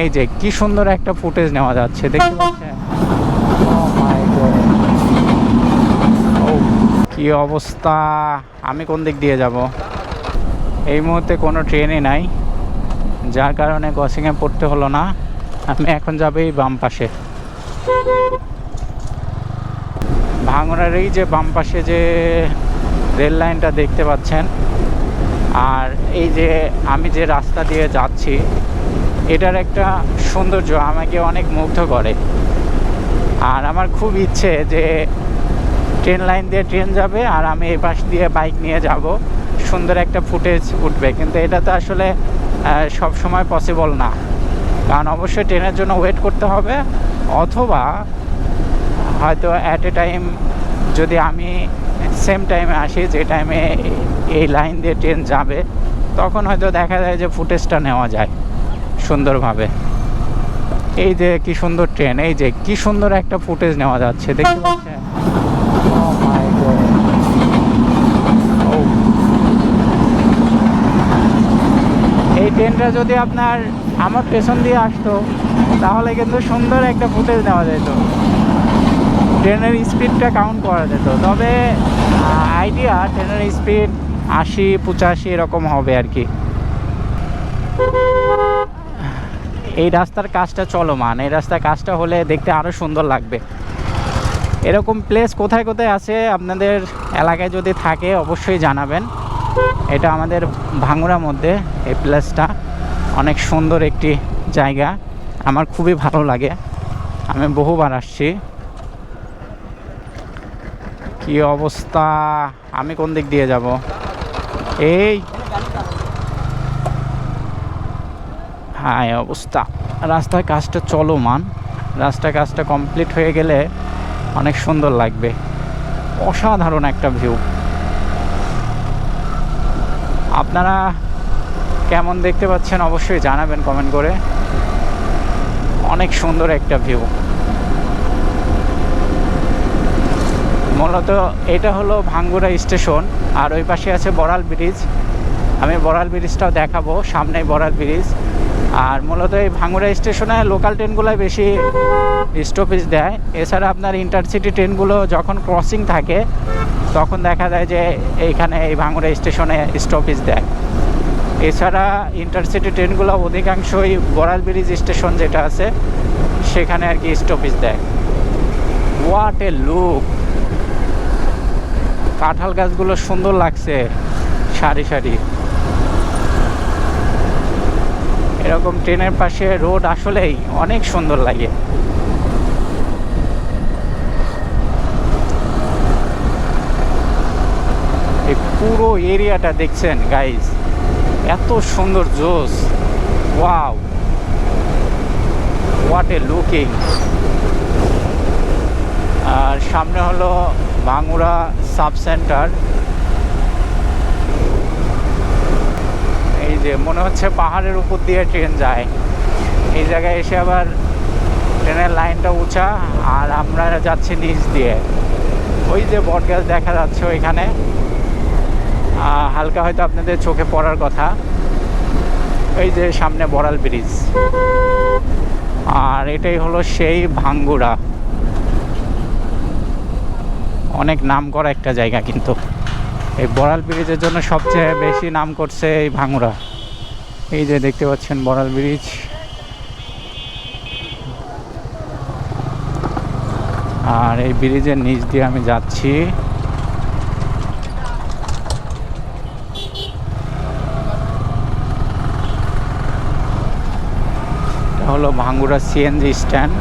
এই যে কি সুন্দর একটা ফুটেজ নেওয়া যাচ্ছে দেখতে পাচ্ছেন? Oh Oh, কি অবস্থা? আমি কোন দিক দিয়ে যাব? এই মুহূর্তে কোনো ট্রেনই নাই যার কারণে ক্রসিংয়ে পড়তে হলো না। আমি এখন যাব এই বাম পাশে। ভাঙড়ার এই যে বাম পাশে যে রেল লাইনটা দেখতে পাচ্ছেন আর এই যে আমি যে রাস্তা দিয়ে যাচ্ছি এটার একটা সৌন্দর্য আমাকে অনেক মুগ্ধ করে। আর আমার খুব ইচ্ছে যে ট্রেন লাইন দিয়ে ট্রেন যাবে আর আমি এই পাশ দিয়ে বাইক নিয়ে যাব। সুন্দর একটা ফুটেজ উঠবে, কিন্তু এটা তো আসলে সব সময় পসিবল না। কারণ অবশ্যই ট্রেনের জন্য ওয়েট করতে হবে, অথবা হয়তো অ্যাট এ টাইম যদি আমি সেম টাইমে আসি, যে টাইমে এই লাইন দিয়ে ট্রেন যাবে, তখন হয়তো দেখা যায় যে ফুটেজটা নেওয়া যায়। সুন্দরভাবে। এই যে কি সুন্দর ট্রেন এই যে কি সুন্দর একটা ফুটেজ নেওয়া যাচ্ছে, দেখতে পাচ্ছেন? Oh. এই ট্রেনটা যদি আপনার আমার পেছন দিয়ে আসতো, তাহলে কিন্তু সুন্দর একটা ফুটেজ নেওয়া যেত। ট্রেনের স্পিডটা কাউন্ট করা যেত। তবে আইডিয়া ট্রেনের স্পিড আশি, পঁচাশি এরকম হবে আর কি। এই রাস্তার কাজটা চলমান, এই রাস্তার কাজটা হলে দেখতে আরও সুন্দর লাগবে। এরকম প্লেস কোথায় কোথায় আছে আপনাদের এলাকায় যদি থাকে অবশ্যই জানাবেন। এটা আমাদের ভাঙুরার মধ্যে, এই প্লেসটা অনেক সুন্দর একটি জায়গা, আমার খুবই ভালো লাগে। আমি বহুবার আসছি। কি অবস্থা? আমি কোন দিক দিয়ে যাব? এই হ্যাঁ অবস্থা। রাস্তার কাজটা চলমান। রাস্তার কাজটা কমপ্লিট হয়ে গেলে অনেক সুন্দর লাগবে। অসাধারণ একটা ভিউ আপনারা কেমন দেখতে পাচ্ছেন অবশ্যই জানাবেন কমেন্ট করে। অনেক সুন্দর একটা ভিউ মূলত এটা হলো ভাঙ্গুরা স্টেশন, আর ওই পাশে আছে বড়াল ব্রিজ। আমি বড়াল ব্রিজটাও দেখাবো, সামনেই বড়াল ব্রিজ। আর মূলত এই ভাঙ্গুরা স্টেশনে লোকাল ট্রেনগুলোই বেশি স্টপেজ দেয়। এছাড়া আপনার ইন্টারসিটি ট্রেনগুলো যখন ক্রসিং থাকে, তখন দেখা যায় যে এইখানে এই ভাঙ্গুরা স্টেশনে স্টপেজ দেয়। এছাড়া ইন্টারসিটি ট্রেনগুলো অধিকাংশই বড়াল ব্রিজ স্টেশন যেটা আছে, সেখানে আর কি স্টপেজ দেয়। হোয়াট এ লুক কাঁঠাল গাছগুলো সুন্দর লাগছে, সারি সারি। এরকম ট্রেনের পাশে রোড আসলেই অনেক সুন্দর লাগে। এই পুরো এরিয়াটা দেখছেন গাইজ এত সুন্দর জোস ওয়াও! হোয়াট এ লুকিং আর সামনে হলো ভাঙুরা সাব সেন্টার। যে মনে হচ্ছে পাহাড়ের উপর দিয়ে ট্রেন যায়। এই জায়গায় এসে আবার ট্রেনের লাইনটা উঁচা আর আমরা যাচ্ছি নিচ দিয়ে। ওই যে বটগাছ দেখা যাচ্ছে ওইখানে। হালকা হয়তো আপনাদের চোখে পড়ার কথা। এই যে সামনে বড়াল ব্রিজ। আর এটাই হলো সেই ভাঙ্গুড়া অনেক নাম করা একটা জায়গা কিন্তু। এই বড়াল ব্রিজের জন্য সবচেয়ে বেশি নাম করছে এই ভাঙুরা এই যে দেখতে পাচ্ছেন বড়াল ব্রিজ। আর এই ব্রিজের নিচ দিয়ে আমি যাচ্ছি। হলো ভাঙ্গুরা সিএনজি স্ট্যান্ড।